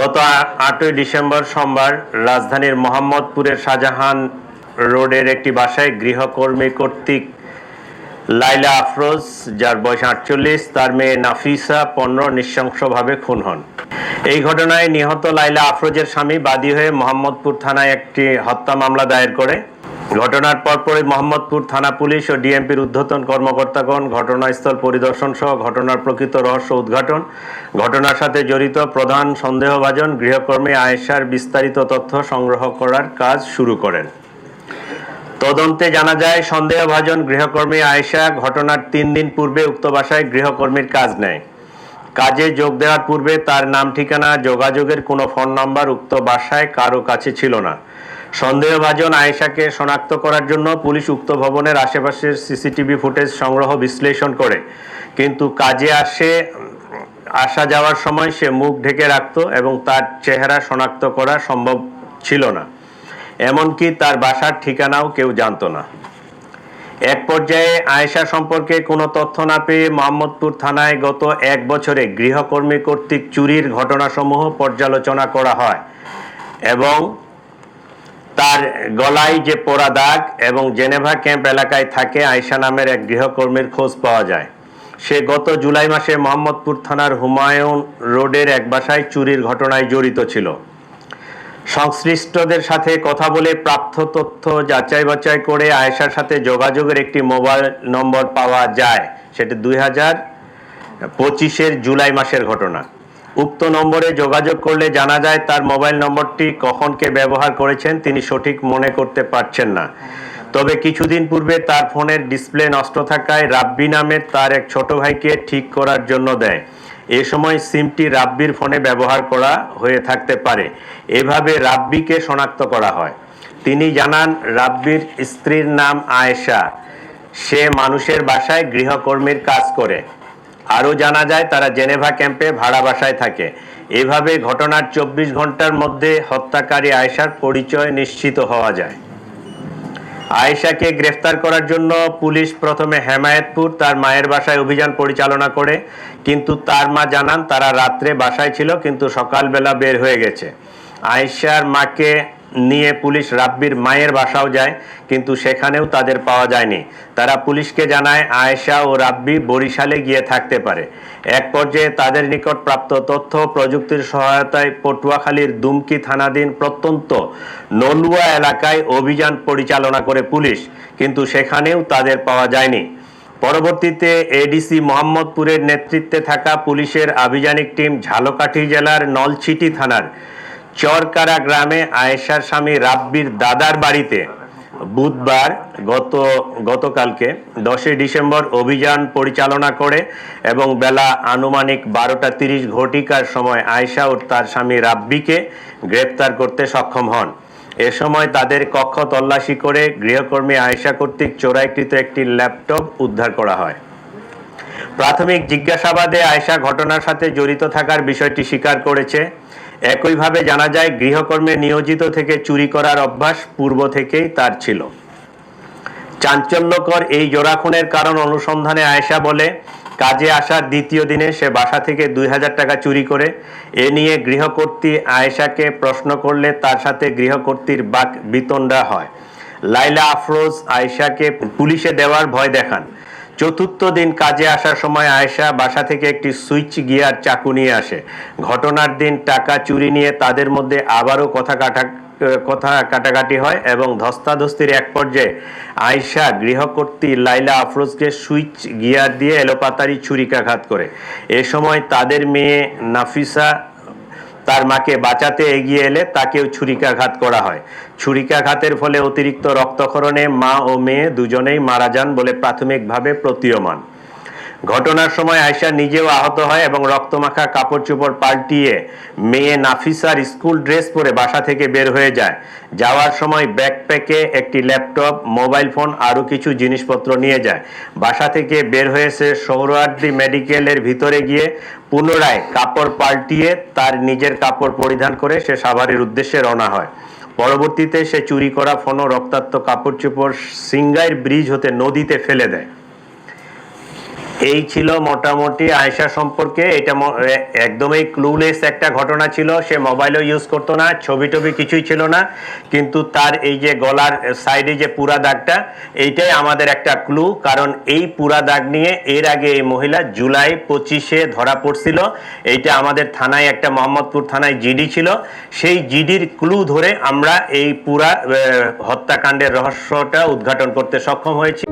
গত আটই ডিসেম্বর সোমবার রাজধানীর মোহাম্মদপুরের শাহজাহান রোডের একটি বাসায় গৃহকর্মী কর্তৃক লাইলা আফরোজ, যার বয়স আটচল্লিশ, তার মেয়ে নাফিসা পনেরো নৃশংসভাবে খুন হন। এই ঘটনায় নিহত লাইলা আফরোজের স্বামী বাদী হয়ে মোহাম্মদপুর থানায় একটি হত্যা মামলা দায়ের করে। ঘটনার পরপরই মোহাম্মদপুর থানা পুলিশ ও ডিএমপির ঊর্ধ্বতন কর্মকর্তাগণ ঘটনাস্থল পরিদর্শন সহ ঘটনার প্রকৃত রহস্য উদ্ঘাটন। ঘটনার সাথে জড়িত প্রধান সন্দেহভাজন গৃহকর্মী আয়েশার বিস্তারিত তথ্য সংগ্রহ করার কাজ শুরু করেন। তদন্তে জানা যায়, সন্দেহভাজন গৃহকর্মী আয়েশা ঘটনার তিন দিন পূর্বে উক্ত বাসায় গৃহকর্মীর কাজ নেয়। কাজে যোগ দেওয়ার পূর্বে তার নাম ঠিকানা, যোগাযোগের কোনো ফোন নাম্বার উক্ত বাসায় কারও কাছে ছিল না। সন্দেহভাজন আয়েশাকে শনাক্ত করার জন্য পুলিশ উক্ত ভবনের আশেপাশের সিসিটিভি ফুটেজ সংগ্রহ বিশ্লেষণ করে। কিন্তু কাজে আসে, আসা যাওয়ার সময় সে মুখ ঢেকে রাখত এবং তার চেহারা শনাক্ত করা সম্ভব ছিল না। এমনকি তার বাসার ঠিকানাও কেউ জানতো না। এক পর্যায়ে আয়েশা সম্পর্কে কোনো তথ্য না পেয়ে মোহাম্মদপুর থানায় গত এক বছরে গৃহকর্মী কর্তৃক চুরির ঘটনাসমূহ পর্যালোচনা করা হয় এবং তার গলায় যে পোড়া দাগ এবং জেনেভা ক্যাম্প এলাকায় থাকে আয়েশা নামের এক গৃহকর্মীর খোঁজ পাওয়া যায়। সে গত জুলাই মাসে মোহাম্মদপুর থানার হুমায়ুন রোডের এক বাসায় চুরির ঘটনায় জড়িত ছিল। সংশ্লিষ্টদের সাথে কথা বলে প্রাপ্ত তথ্য যাচাই বাছাই করে আয়েশার সাথে যোগাযোগের একটি মোবাইল নম্বর পাওয়া যায়। সেটি দুই হাজার পঁচিশের জুলাই মাসের ঘটনা। উক্ত নম্বরে যোগাযোগ করলে জানা যায় তার মোবাইল নম্বরটি কখন কে ব্যবহার করেছেন, তিনি সঠিক মনে করতে পারছেন না। তবে কিছুদিন পূর্বে তার ফোনের ডিসপ্লে নষ্ট থাকায় রাব্বি নামে তার এক ছোট ভাইকে ঠিক করার জন্য দেয়। এ সময় সিমটি রাব্বির ফোনে ব্যবহার করা হয়ে থাকতে পারে। এভাবে রাব্বিকে শনাক্ত করা হয়। তিনি জানান, রাব্বির স্ত্রীর নাম আয়েশা। সে মানুষের বাসায় গৃহকর্মীর কাজ করে। আরও জানা যায়, তারা জেনেভা ক্যাম্পে ভাড়া বাসায় থাকে। এভাবে ঘটনার চব্বিশ ঘণ্টার মধ্যে হত্যাকারী আয়েশার পরিচয় নিশ্চিত হওয়া যায়। আয়েশাকে গ্রেফতার করার জন্য পুলিশ প্রথমে হেমায়েতপুর তার মায়ের বাসায় অভিযান পরিচালনা করে, কিন্তু তার মা জানান তারা রাত্রে বাসায় ছিল, কিন্তু সকালবেলা বের হয়ে গেছে। আয়েশার মাকে নিয়ে পুলিশ রাব্বির মায়ের বাসাও যায়, কিন্তু সেখানেও তাদের পাওয়া যায়নি। তারা পুলিশকে জানায়, আয়েশা ও রাব্বি বরিশালে গিয়ে থাকতে পারে। এক পর্যায়ে তাদের নিকট প্রাপ্ত তথ্য প্রযুক্তির সহায়তায় পটুয়াখালীর দুমকি থানাধীন প্রত্যন্ত নলুয়া এলাকায় অভিযান পরিচালনা করে পুলিশ, কিন্তু সেখানেও তাদের পাওয়া যায়নি। পরবর্তীতে এডিসি মোহাম্মদপুরের নেতৃত্বে থাকা পুলিশের আভিযানিক টিম ঝালকাঠি জেলার নলছিটি থানার চরকারা গ্রামে আয়েশার স্বামী রাব্বির দাদার বাড়িতে বুধবার গত, গতকালকে দশই ডিসেম্বর অভিযান পরিচালনা করে এবং বেলা আনুমানিক বারোটা তিরিশ ঘটিকার সময় আয়েশা ও তার স্বামী রাব্বিকে গ্রেপ্তার করতে সক্ষম হন। এ সময় তাদের কক্ষ তল্লাশি করে গৃহকর্মী আয়েশা কর্তৃক চোরাইকৃত একটি ল্যাপটপ উদ্ধার করা হয়। প্রাথমিক জিজ্ঞাসাবাদে আয়েশা ঘটনার সাথে জড়িত থাকার বিষয়টি স্বীকার করেছে। একইভাবে জানা যায়, গৃহকর্মে নিয়োজিত থেকে চুরি করার অভ্যাস পূর্ব থেকেই তার ছিল। চাঞ্চল্যকর এই জোড়া খুনের কারণ অনুসন্ধানে আয়েশা বলে, কাজে আসার দ্বিতীয় দিনে সে বাসা থেকে দুই হাজার টাকা চুরি করে, এ নিয়ে গৃহকর্ত্রী আয়েশাকে প্রশ্ন করলে তার সাথে গৃহকর্ত্রীর বাক বিতণ্ডা হয়। লাইলা আফরোজ আয়েশাকে পুলিশে দেওয়ার ভয় দেখান। চতুর্থ দিন কাজে আসার সময় আয়েশা বাসা থেকে একটি সুইচ গিয়ার চাকু নিয়ে আসে। ঘটনার দিন টাকা চুরি নিয়ে তাদের মধ্যে আবারও কথা কাটা, কথা কাটাকাটি হয় এবং ধস্তাধস্তির এক পর্যায়ে আয়শা গৃহকর্ত্রী লাইলা আফরোজকে সুইচ গিয়ার দিয়ে এলোপাতারি ছুরিকাঘাত করে। এ সময় তাদের মেয়ে নাফিসা তার মাকে বাঁচাতে এগিয়ে এলে তাকেও ছুরিকাঘাত করা হয়। ছুরিকাঘাতের ফলে অতিরিক্ত রক্তক্ষরণে মা ও মেয়ে দুজনেই মারা যান বলে প্রাথমিকভাবে প্রতীয়মান। ঘটনার সময় আয়সা নিজেও আহত হয় এবং রক্তমাখা কাপড় চোপড় পাল্টিয়ে মেয়ে নাফিসার স্কুল ড্রেস পরে বাসা থেকে বের হয়ে যায়। যাওয়ার সময় ব্যাকপ্যাকে একটি ল্যাপটপ, মোবাইল ফোন আরও কিছু জিনিসপত্র নিয়ে যায়। বাসা থেকে বের হয়েছে সৌরার্দি মেডিকেলের ভিতরে গিয়ে পুনরায় কাপড় পাল্টিয়ে তার নিজের কাপড় পরিধান করে সে সাভারের উদ্দেশ্যে রওনা হয়। পরবর্তীতে সে চুরি করা ফোন রক্তাক্ত কাপড় চোপড় সিঙ্গাইর ব্রিজ হতে নদীতে ফেলে দেয়। এই ছিল মোটামুটি আয়েশা সম্পর্কে। এটা একদমই ক্লুলেস একটা ঘটনা ছিল। সে মোবাইলও ইউজ করতো না, ছবি টবি কিছুই ছিল না। কিন্তু তার এই যে গলার সাইডে যে পুরা দাগটা, এইটাই আমাদের একটা ক্লু কারণ এই পুরা দাগ নিয়ে এর আগে এই মহিলা জুলাই পঁচিশে ধরা পড়ছিল। এইটা আমাদের থানায় একটা মোহাম্মদপুর থানায় জিডি ছিল। সেই জিডির ক্লু ধরে আমরা এই পুরা হত্যাকাণ্ডের রহস্যটা উদ্ঘাটন করতে সক্ষম হয়েছি।